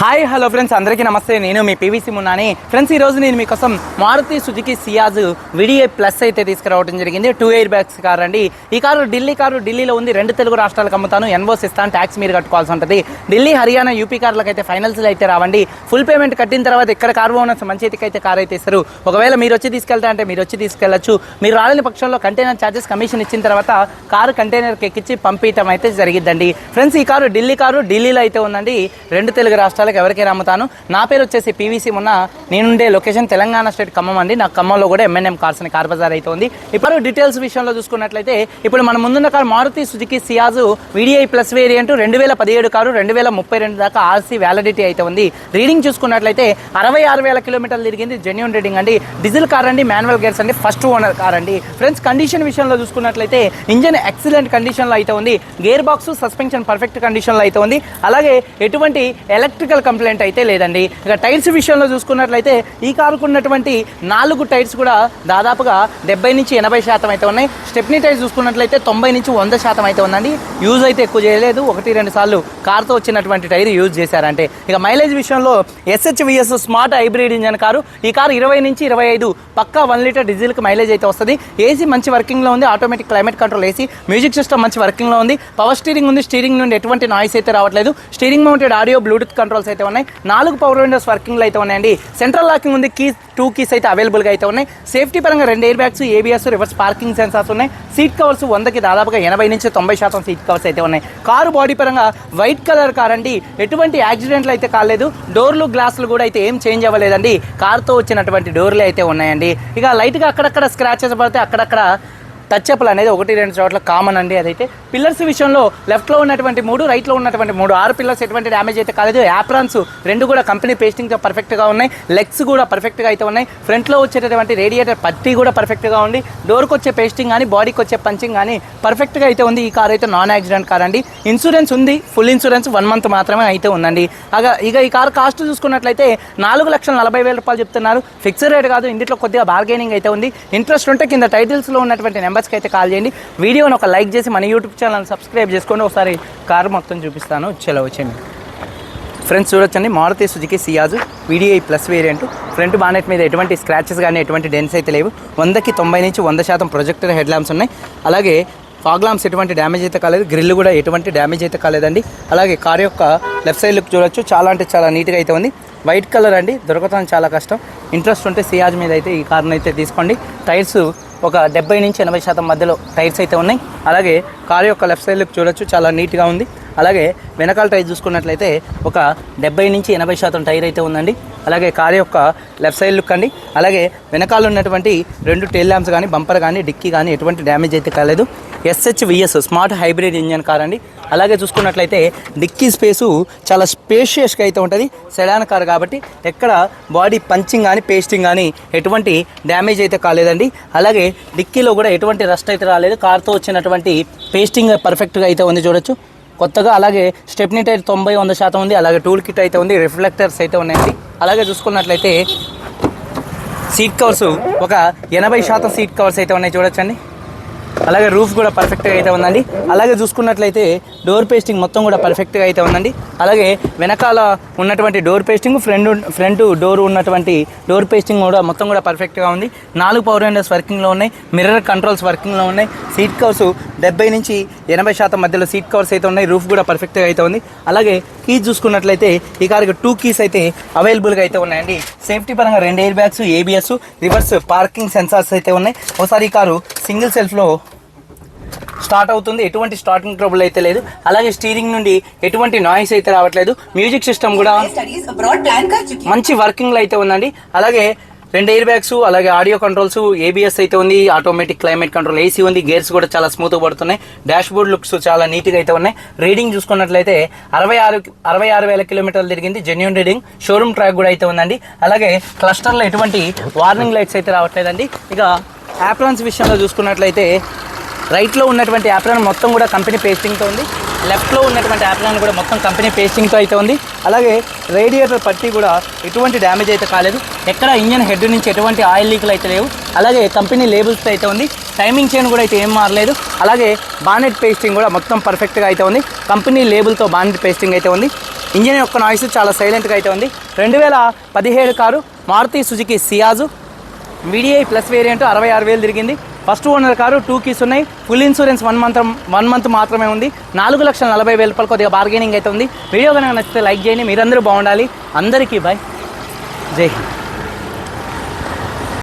Hi hello friends అందరికీ నమస్తే. నేను మీ పీవీసీ మున్నాని. ఫ్రెండ్స్ ఈ రోజు నేను మీకోసం Maruti Suzuki Ciaz VDI plus అయితే తీసుకురావడం జరిగింది. టూ ఎయిర్ బ్యాగ్స్ కార్ అండి. ఈ కారు ఢిల్లీ కారు ఢిల్లీలో ఉంది. రెండు తెలుగు రాష్ట్రాలకు అమ్ముతాను. ఎన్వోస్ ఇస్తాను. ట్యాక్స్ మీరు కట్టుకోవాల్సి ఉంటుంది. ఢిల్లీ హర్యానా యూపీ కార్లకు అయితే ఫైనల్స్ అయితే రావండి. ఫుల్ పేమెంట్ కట్టిన తర్వాత ఇక్కడ కారు ఓనర్స్ మంచి చేతికి అయితే కార్ అయితే ఇస్తారు. ఒకవేళ మీరు వచ్చి తీసుకెళ్తా అంటే మీరు వచ్చి తీసుకెళ్ళొచ్చు మీరు రాలేని పక్షంలో కంటైనర్ ఛార్జెస్ కమిషన్ ఇచ్చిన తర్వాత కారు కంటైనర్కి ఎక్కించి పంపించడం అయితే జరిగిద్దండి. ఫ్రెండ్స్ ఈ కారు ఢిల్లీ కారు ఢిల్లీలో అయితే ఉందండి. రెండు తెలుగు రాష్ట్రాలు రాష్ట్రాలకు ఎవరికైనా అమ్ముతాను నా పేరు వచ్చేసి పీవీసీ. మొన్న నేనుండే లొకేషన్ తెలంగాణ స్టేట్ ఖమ్మం అండి. నా ఖమ్మంలో కూడా ఎంఎన్ఎం కార్స్ అని కార్ బజార్ అయితే ఉంది. ఇప్పుడు డీటెయిల్స్ విషయంలో చూసుకున్నట్లయితే ఇప్పుడు మన ముందున్న car Maruti Suzuki Ciaz VDI plus variant రెండు వేల పదిహేడు కారు రెండు వేల ముప్పై రెండు దాకా ఆర్సీ వ్యాలిడిటీ అయితే ఉంది. రీడింగ్ చూసుకున్నట్లయితే అరవై ఆరు వేల కిలోమీటర్లు తిరిగింది జెన్యున్ రీడింగ్ అండి. డీజిల్ కార్ అండి మాన్యువల్ గేర్స్ అండి ఫస్ట్ ఓనర్ కార్ అండి. ఫ్రెండ్స్ కండిషన్ విషయంలో చూసుకున్నట్లయితే ఇంజన్ ఎక్సలెంట్ కండిషన్లో అయితే ఉంది. గేర్ బాక్స్ సస్పెన్షన్ పర్ఫెక్ట్ కండిషన్లో అయితే ఉంది. అలాగే ఎటువంటి ఎలక్ట్రికల్ కంప్లైంట్ అయితే లేదండి. ఇక టైర్స్ విషయంలో చూసుకున్నట్లయితే ఈ కారుకు ఉన్నటువంటి నాలుగు టైర్స్ కూడా దాదాపుగా డెబ్బై నుంచి ఎనభై శాతం అయితే ఉన్నాయి. స్టెప్నీ టైర్స్ చూసుకున్నట్లయితే తొంభై నుంచి వంద శాతం అయితే ఉందండి. యూజ్ అయితే ఎక్కువ చేయలేదు. ఒకటి రెండు సార్లు కార్తో వచ్చినటువంటి టైర్ యూజ్ చేశారంటే. ఇక మైలేజ్ విషయంలో SHVS smart hybrid engine car. ఈ కారు ఇరవై నుంచి ఇరవై ఐదు పక్కా వన్ లీటర్ డీజిల్కి మైలేజ్ అయితే వస్తుంది. ఏసీ మంచి వర్కింగ్లో ఉంది. Automatic climate control AC music system మంచి వర్కింగ్లో ఉంది. పవర్ స్టీరింగ్ ఉంది. స్టీరింగ్ నుండి ఎటువంటి నాయిస్ అయితే రావట్లేదు. Steering mounted audio Bluetooth controls అయితే ఉన్నాయి. నాలుగు పవర్ విండోస్ వర్కింగ్లో అయితే ఉన్నాయండి. సెంట్రల్ లాకింగ్ ఉంది కీ టూ కీస్ అయితే అవైలబుల్గా అయితే ఉన్నాయి. సేఫ్టీ పరంగా రెండు air bags ABS reverse parking sensors ఉన్నాయి. సీట్ కవర్స్ వందకి దాదాపుగా ఎనభై నుంచి తొంభై శాతం సీట్ కవర్స్ అయితే ఉన్నాయి. కారు బాడీ పరంగా వైట్ కలర్ కార్ అండి. ఎటువంటి యాక్సిడెంట్లు అయితే కాలేదు. డోర్లు గ్లాసులు కూడా అయితే ఏం చేంజ్ అవ్వలేదండి. కార్తో వచ్చినటువంటి డోర్లు అయితే ఉన్నాయండి. ఇక లైట్గా అక్కడక్కడ స్క్రాచెస్ పడితే అక్కడక్కడ టచ్ అప్లు అనేది ఒకటి రెండు చోట్ల కామన్ అండి అదైతే. పిల్లర్స్ విషయంలో లెఫ్ట్లో ఉన్నటువంటి మూడు రైట్లో ఉన్నటువంటి మూడు. ఆరు పిల్లర్స్ ఎటువంటి డ్యామేజ్ అయితే కాలేదు. యాప్రాన్స్ రెండు కూడా కంపెనీ పేస్టింగ్తో పర్ఫెక్ట్గా ఉన్నాయి. లెగ్స్ కూడా పర్ఫెక్ట్గా అయితే ఉన్నాయి. ఫ్రంట్లో వచ్చేటటువంటి రేడియేటర్ పత్తి కూడా పర్ఫెక్ట్గా ఉంది. డోర్కి వచ్చే పేస్టింగ్ కానీ బాడీకి వచ్చే పంచింగ్ కానీ పర్ఫెక్ట్గా అయితే ఉంది. ఈ కార్ అయితే నాన్ యాక్సిడెంట్ కార్ అండి. ఇన్సూరెన్స్ ఉంది. ఫుల్ ఇన్సూరెన్స్ వన్ మంత్ మాత్రమే అయితే ఉందండి. ఇక ఈ కార్ కాస్ట్ చూసుకున్నట్లయితే నాలుగు లక్షల నలభై వేల రూపాయలు చెప్తున్నారు. ఫిక్స్డ్ రేట్ కాదు. ఇందులో కొద్దిగా బార్గెనింగ్ అయితే ఉంది. ఇంట్రెస్ట్ ఉంటే కింద టైటిల్స్లో ఉన్నటువంటి నెంబర్ నెంబర్స్కి అయితే కాల్ చేయండి. వీడియోని ఒక లైక్ చేసి మన యూట్యూబ్ ఛానల్ సబ్స్క్రైబ్ చేసుకోండి ఒకసారి కార్ మొత్తం చూపిస్తాను. చలో వచ్చేయండి. ఫ్రెండ్స్ చూడొచ్చండి. Maruti Suzuki Ciaz VDI plus variant. Front bonnet మీద ఎటువంటి స్క్రాచెస్ కానీ ఎటువంటి డెన్స్ అయితే లేవు. వందకి తొంభై నుంచి వంద శాతం ప్రొజెక్టర్ హెడ్ ల్యాంప్స్ ఉన్నాయి. అలాగే ఫాగ్ ల్యాంప్స్ ఎటువంటి డ్యామేజ్ అయితే కాలేదు. గ్రిల్ కూడా ఎటువంటి డ్యామేజ్ అయితే కాలేదండి. అలాగే కార్ యొక్క లెఫ్ట్ సైడ్ లుక్ చూడొచ్చు. చాలా అంటే చాలా నీట్గా అయితే ఉంది. వైట్ కలర్ అండి. దొరకటం చాలా కష్టం. ఇంట్రెస్ట్ ఉంటే సియాజ్ మీద అయితే ఈ కార్ని అయితే తీసుకోండి. టైర్స్ ఒక డెబ్బై నుంచి ఎనభై శాతం మధ్యలో టైర్స్ అయితే ఉన్నాయి. అలాగే కారు యొక్క లెఫ్ట్ సైడ్ లుక్ చూడొచ్చు చాలా నీట్గా ఉంది. అలాగే వెనకాల టైర్ చూసుకున్నట్లయితే ఒక డెబ్బై నుంచి ఎనభై శాతం టైర్ అయితే ఉందండి. అలాగే కార్ యొక్క లెఫ్ట్ సైడ్ లుక్ అండి. అలాగే వెనకాల ఉన్నటువంటి రెండు టెయిల్ ల్యాంప్స్ కానీ బంపర్ కానీ డిక్కీ కానీ ఎటువంటి డ్యామేజ్ అయితే కాలేదు. SHVS smart hybrid engine car అండి. అలాగే చూసుకున్నట్లయితే డిక్కీ స్పేసు చాలా స్పేషియస్గా అయితే ఉంటుంది. సెడాన్ కార్ కాబట్టి ఎక్కడ బాడీ పంచింగ్ కానీ పేస్టింగ్ కానీ ఎటువంటి డ్యామేజ్ అయితే కాలేదండి. అలాగే డిక్కీలో కూడా ఎటువంటి రస్ట్ అయితే రాలేదు. కార్తో వచ్చినటువంటి పేస్టింగ్ పర్ఫెక్ట్గా అయితే ఉంది చూడొచ్చు. కొత్తగా అలాగే స్టెప్నీ టైర్ తొంభై వంద శాతం ఉంది. అలాగే టూల్ కిట్ అయితే ఉంది. రిఫ్లెక్టర్స్ అయితే ఉన్నాయండి. అలాగే చూసుకున్నట్లయితే సీట్ కవర్స్ ఒక ఎనభై శాతం సీట్ కవర్స్ అయితే ఉన్నాయి చూడొచ్చండి. అలాగే రూఫ్ కూడా పర్ఫెక్ట్గా అయితే ఉందండి. అలాగే చూసుకున్నట్లయితే డోర్ పేస్టింగ్ మొత్తం కూడా పర్ఫెక్ట్గా అయితే ఉందండి. అలాగే వెనకాల ఉన్నటువంటి door pasting front front door ఉన్నటువంటి డోర్ పేస్టింగ్ కూడా మొత్తం కూడా పర్ఫెక్ట్గా ఉంది. నాలుగు పవర్ విండోస్ వర్కింగ్లో ఉన్నాయి. మిర్రర్ కంట్రోల్స్ వర్కింగ్లో ఉన్నాయి. సీట్ కవర్స్ డెబ్బై నుంచి ఎనభై శాతం మధ్యలో సీట్ కవర్స్ అయితే ఉన్నాయి. రూఫ్ కూడా పర్ఫెక్ట్గా అయితే ఉంది. అలాగే కీస్ చూసుకున్నట్లయితే ఈ కార్కి టూ కీస్ అయితే అవైలబుల్గా అయితే ఉన్నాయండి. సేఫ్టీ పరంగా రెండు air bags ABS reverse parking sensors అయితే ఉన్నాయి. ఒకసారి ఈ కారు సింగిల్ సెల్ఫ్లో స్టార్ట్ అవుతుంది. ఎటువంటి స్టార్టింగ్ ట్రబుల్ అయితే లేదు. అలాగే స్టీరింగ్ నుండి ఎటువంటి నాయిస్ అయితే రావట్లేదు. మ్యూజిక్ సిస్టమ్ కూడా మంచి వర్కింగ్లో అయితే ఉందండి. అలాగే రెండు ఎయిర్ బ్యాగ్స్ అలాగే ఆడియో కంట్రోల్స్ ఏబిఎస్ అయితే ఉంది ఆటోమేటిక్ క్లైమేట్ కంట్రోల్ ఏసీ ఉంది గేర్స్ కూడా చాలా స్మూత్ పడుతున్నాయి. డాష్ బోర్డ్ లుక్స్ చాలా నీట్గా అయితే ఉన్నాయి. రీడింగ్ చూసుకున్నట్లయితే అరవై ఆరు అరవై ఆరు వేల కిలోమీటర్లు తిరిగింది జెన్యున్ రీడింగ్ షోరూమ్ ట్రాక్ కూడా అయితే ఉందండి. అలాగే క్లస్టర్లో ఎటువంటి వార్నింగ్ లైట్స్ అయితే రావట్లేదండి. ఇక యాప్రాన్స్ విషయంలో చూసుకున్నట్లయితే రైట్లో ఉన్నటువంటి యాప్రాన్ మొత్తం కూడా కంపెనీ పేస్టింగ్తో ఉంది. లెఫ్ట్లో ఉన్నటువంటి యాప్రాన్ కూడా మొత్తం కంపెనీ పేస్టింగ్తో అయితే ఉంది. అలాగే రేడియేటర్ పట్టి కూడా ఎటువంటి డ్యామేజ్ అయితే కాలేదు. ఎక్కడ ఇంజన్ హెడ్ నుంచి ఎటువంటి ఆయిల్ లీకులు అయితే లేవు. అలాగే కంపెనీ లేబుల్స్తో అయితే ఉంది. టైమింగ్ చైన్ కూడా అయితే ఏం మారలేదు. అలాగే బానెట్ పేస్టింగ్ కూడా మొత్తం పర్ఫెక్ట్గా అయితే ఉంది. కంపెనీ లేబుల్తో బానెట్ పేస్టింగ్ అయితే ఉంది. ఇంజన్ యొక్క నాయిస్ చాలా సైలెంట్గా అయితే ఉంది. రెండు వేల పదిహేడు car Maruti Suzuki Ciaz. VDI plus variant అరవై ఆరు వేలు తిరిగింది. First owner car two keys ఉన్నాయి. Full insurance one month one month మాత్రమే ఉంది. నాలుగు లక్షల నలభై వేల రూపాయలు కొద్దిగా బార్గెనింగ్ అయితే ఉంది. వీడియో కనుక నచ్చితే లైక్ చేయండి. మీరందరూ బాగుండాలి. అందరికీ బాయ్ జై హింద్.